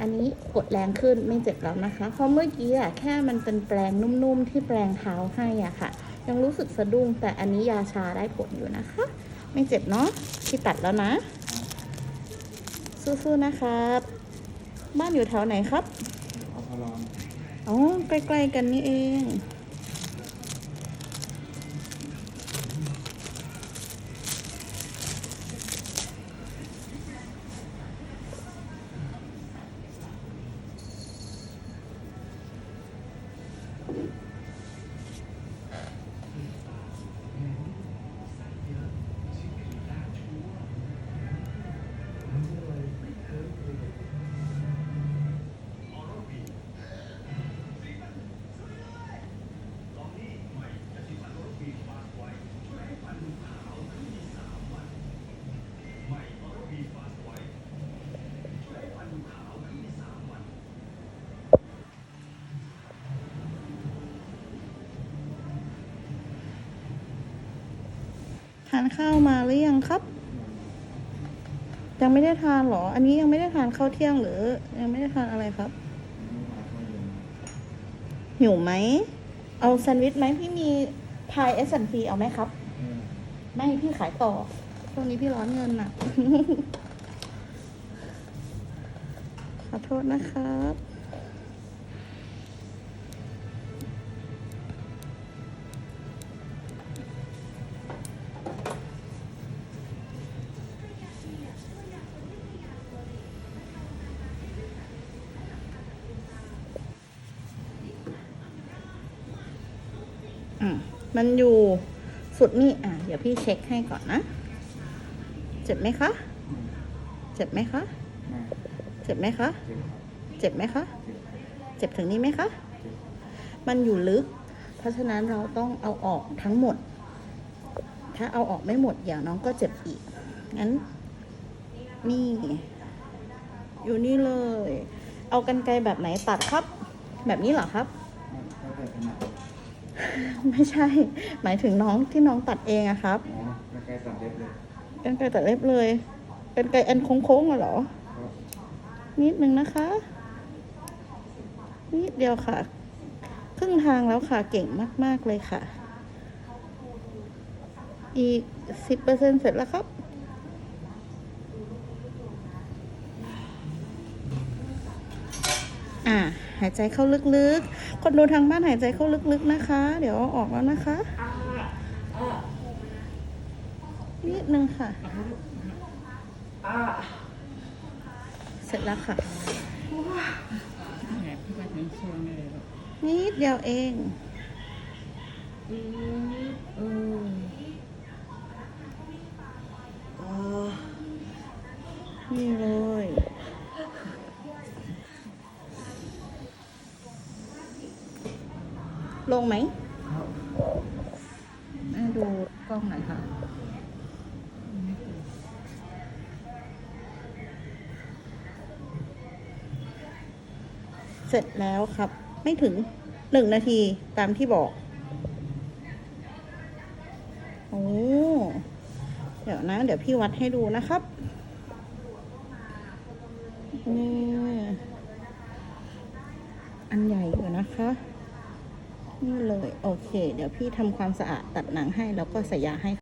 อันนี้กดแรงขึ้นไม่เจ็บแล้วนะคะ เพราะเมื่อกี้อะแค่มันเป็นแปลงนุ่มๆ ที่แปลงเท้าให้อะค่ะ ยังรู้สึกสะดุ้งแต่อันนี้ยาชาได้ผลอยู่นะคะ ไม่เจ็บเนาะที่ตัดแล้วนะ สู้ๆนะครับ บ้านอยู่แถวไหนครับเอาพลอนอ๋อใกล้ๆกันนี่เอง ทานข้าวมาหรือยังครับ ยังไม่ได้ทานหรอ อันนี้ยังไม่ได้ทานข้าวเที่ยงหรือ ยังไม่ได้ทานอะไรครับหิวไหม เอาแซนด์วิชไหมพี่มีพายเอสแอนพีเอาไหมครับ ไม่พี่ขายต่อช่วงนี้พี่ร้อนเงินน่ะขอโทษนะครับ อืมมันอยู่สุดนี่อะ เดี๋ยวพี่เช็คให้ก่อนนะ เจ็บไหมคะ เจ็บไหมคะ เจ็บไหมคะ เจ็บไหมคะ เจ็บถึงนี้ไหมคะ มันอยู่ลึก เพราะฉะนั้นเราต้องเอาออกทั้งหมด ถ้าเอาออกไม่หมดเดี๋ยวน้องก็เจ็บอีก งั้น นี่ อยู่นี่เลย เอากันไกลแบบไหนตัดครับ แบบนี้เหรอครับ ไม่ใช่ หมายถึงน้องที่น้องตัดเองอะครับอ๋อแล้วใกล้ตัดเล็บเลยกันไกลตัดเล็บเลยกันไกลอันโค้งๆอะเหรอก็นิดนึงนะคะ นิดเดียวค่ะ ครึ่งทางแล้วค่ะ เก่งมาก ๆ เลยค่ะ อีกสิบเปอร์เซ็นเสร็จแล้วครับ อ่า หายใจเข้าลึกๆ คนดูทางบ้านหายใจเข้าลึกๆนะคะ เดี๋ยวเอาออกแล้วนะคะ นิดนึงค่ะ เสร็จแล้วค่ะแหมพี่มาถึงช่วงนี้เลยลูกนิดเดียวเองอือเออนี่เลย ลงไหมแม่ดูกล้องหน่อยค่ะเสร็จแล้วครับ ไม่ถึงหนึ่งนาทีตามที่บอก โอ้เดี๋ยวนะ เดี๋ยวพี่วัดให้ดูนะครับนี่อันใหญ่อยู่นะคะ นี่เลย โอเค เดี๋ยวพี่ทำความสะอาดตัดหนังให้แล้วก็ใส่ยาให้